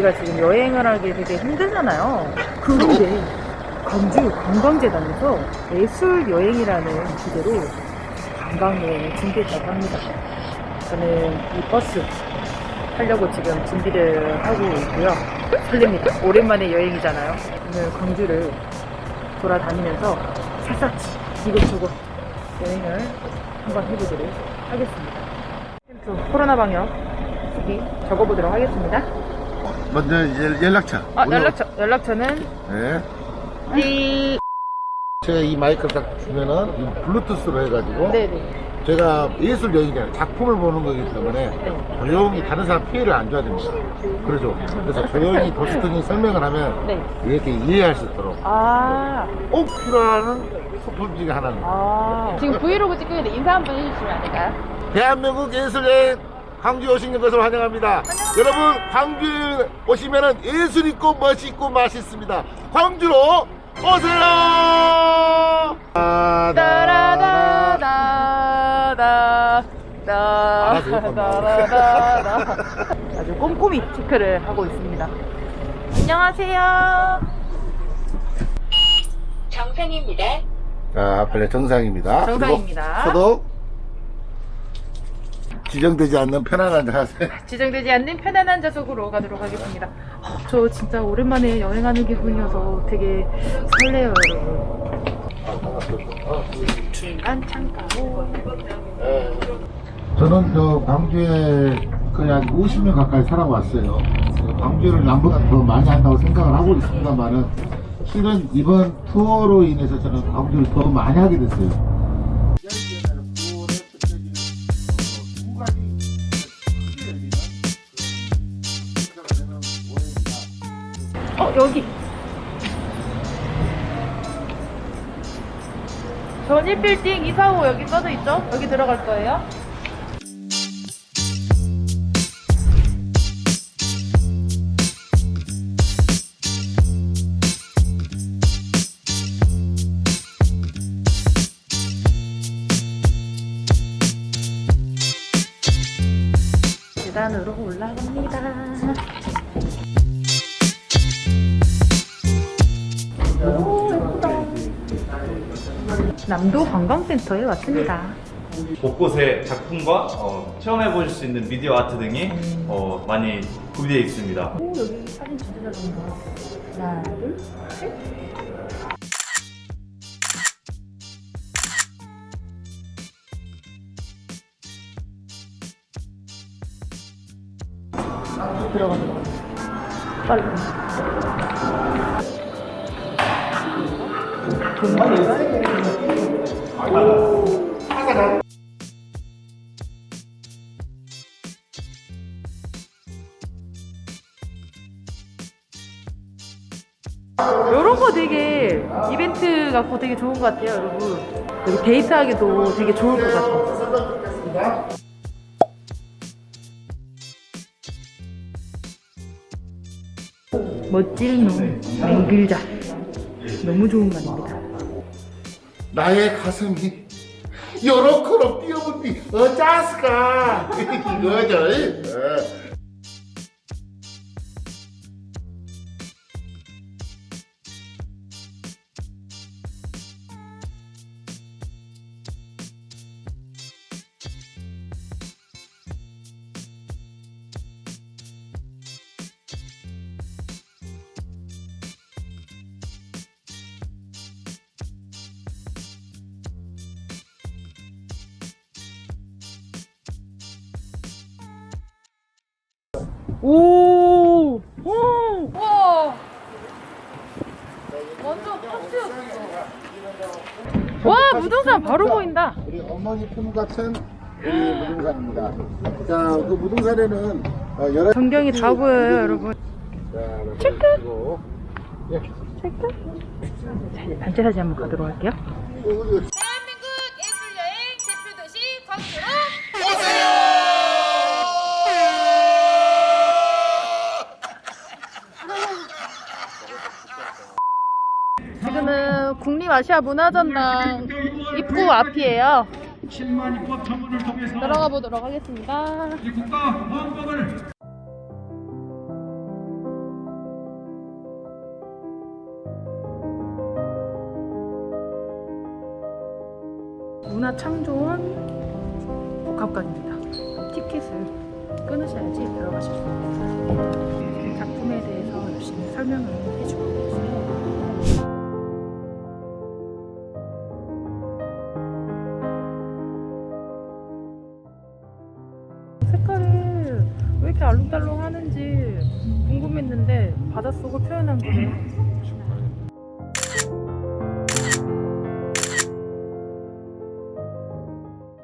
우리가 지금 여행을 하기 되게 힘들잖아요. 그런데 광주 관광재단에서 예술 여행이라는 주제로 관광 여행을 준비했다고 합니다. 저는 이 버스 타려고 지금 준비를 하고 있고요. 설렙니다. 오랜만에 여행이잖아요. 오늘 광주를 돌아다니면서 샅샅이 이곳저곳 여행을 한번 해보도록 하겠습니다. 캠프 코로나 방역 수기 적어보도록 하겠습니다. 먼저 이제 연락처. 아, 오늘- 연락처, 연락처는 네. 띠. 제가 이 마이크를 딱 주면은 이 블루투스로 해가지고 네네. 제가 예술 여행이잖아요. 작품을 보는 거기 때문에 네. 조용히 다른 사람 피해를 안 줘야 됩니다. 그러죠. 그래서 조용히 도스트니 설명을 하면 네. 이렇게 이해할 수 있도록 아, 꼭 필요한 소품 중에 하나입니다. 아. 지금 브이로그 찍고 있는데 인사 한 번 해주시면 안 될까요? 대한민국 예술 여행 광주에 오신 것을 환영합니다. 여러분 광주에 오시면은 예술 있고 멋있고 맛있습니다. 광주로 오세요. 따라다다다. 욕 따라다다다. 아주 꼼꼼히 체크를 하고 있습니다. 안녕하세요. 정상입니다. 자, 앞에 정상입니다. 정상입니다. 소독. 지정되지 않는 편안한 자세. 지정되지 않는 편안한 좌석으로 가도록 하겠습니다. 어, 저 진짜 오랜만에 여행하는 기분이어서 되게 설레요, 여러분. 중간 창가로. 저는 저 광주에 거의 한 50년 가까이 살아왔어요. 광주를 남보다 더 많이 한다고 생각을 하고 있습니다만은 실은 이번 투어로 인해서 저는 광주를 더 많이 하게 됐어요. 여기. 전일 빌딩 245 여기 써져 있죠? 여기 들어갈 거예요. 계단으로 올라갑니다. 남도 관광센터에 왔습니다. 곳곳에 작품과 어, 체험해 보실 수 있는 미디어 아트 등이 어, 많이 구비되어 있습니다. 오, 여기 사진 진짜 잘 나온다. 하나, 둘, 셋. 들어가는 거. 빨리. 이런 거 되게 이벤트 갖고 되게 좋은 것 같아요, 여러분. 여기 데이트하기도 되게 좋을 것 같아요. 멋질 놈, 맹글자. 너무 좋은 말입니다. 나의 가슴이 요렇게로 뛰어본디 어쩌스까 이거죠. 오! 오! 와! 완전 파트였어. 와, 무등산 바로 보인다. 우리 어머니 품 같은 우리 무등산입니다. 자, 그 무등산에는 어, 여러 전경이 다 보여요, 여러분. 자, 체크. 그리고 예. 체크. 자, 이제 단체 사진 한번 가도록 할게요. 대한민 아시아 문화전당 입구 앞이에요. 7만 입법 청문을 통해서 들어가 보도록 하겠습니다. 이 국가 보안법을 문화창조원 복합관입니다. 티켓을 끊으셔야지 들어가실 수 있어요. 작품에 대해서 열심히 설명을 해주고 있어요. 하는지 궁금했는데 바닷속을 표현한 거예요.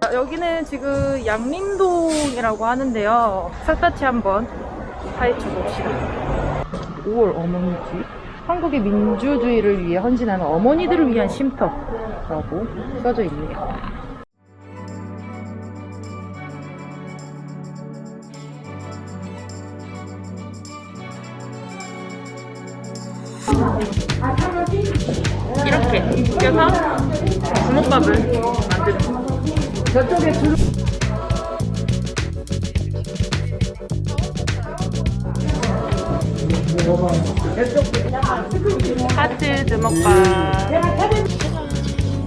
아, 여기는 지금 양림동이라고 하는데요. 샅샅이 한번 파헤쳐 봅시다. 5월 어머니집. 한국의 민주주의를 위해 헌신하는 어머니들을 위한 쉼터라고 써져 있네요. 이렇게 껴서 주먹밥을 만드는 거. 저쪽에 주로 하트 주먹밥.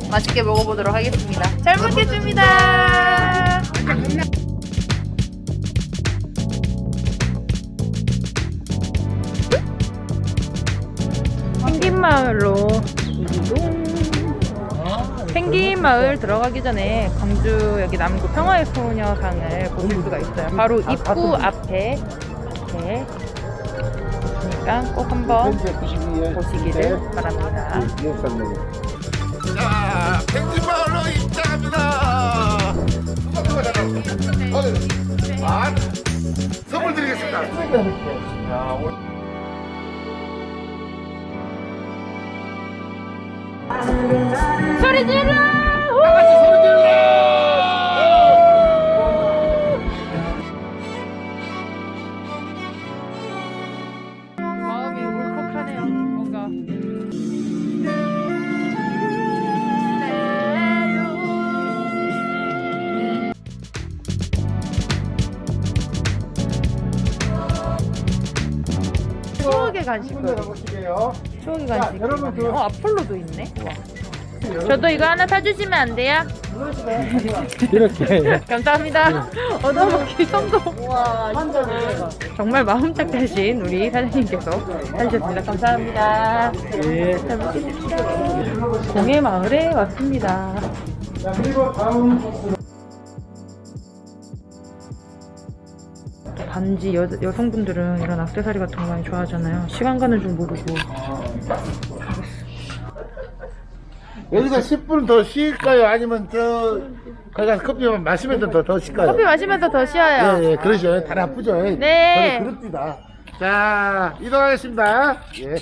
맛있게 먹어보도록 하겠습니다. 잘 먹겠습니다. 이동 펭귄 마을 들어가기 전에 광주 여기 남구 평화의 소녀상을 보실 수가 있어요. 바로 입구 앞에 이렇게 그러니까 꼭 한번 보시기를 바랍니다. 자, 펭귄 마을로 입장합니다. 아, 선물 드리겠습니다. 소리 질러! 같이 소리 질러! 마음이 울컥하네요. 뭔가. 추억의 간식거리. 보시게요. 추억의 간식. 여러분, 그- 어, 아폴로도 있네. 저도 이거 하나 사주시면 안 돼요? 이렇게 감사합니다. 얻어먹기 성공. 정말 마음 착하신 우리 사장님께서 해주셨습니다. 감사합니다. 예. 잘 먹겠습니다. 공예 마을에 왔습니다. 자, 그리고 다음 반지 여, 여성분들은 이런 악세사리 같은 거 많이 좋아하잖아요. 시간 가는 줄 모르고. 여기서 10분 더 쉴까요? 아니면 저 거기 가서 커피만 마시면서 더, 더 쉴까요? 커피 마시면서 더 쉬어요. 예, 예, 그러죠. 다 나쁘죠. 네. 저는 그렇습니다. 자, 이동하겠습니다. 예.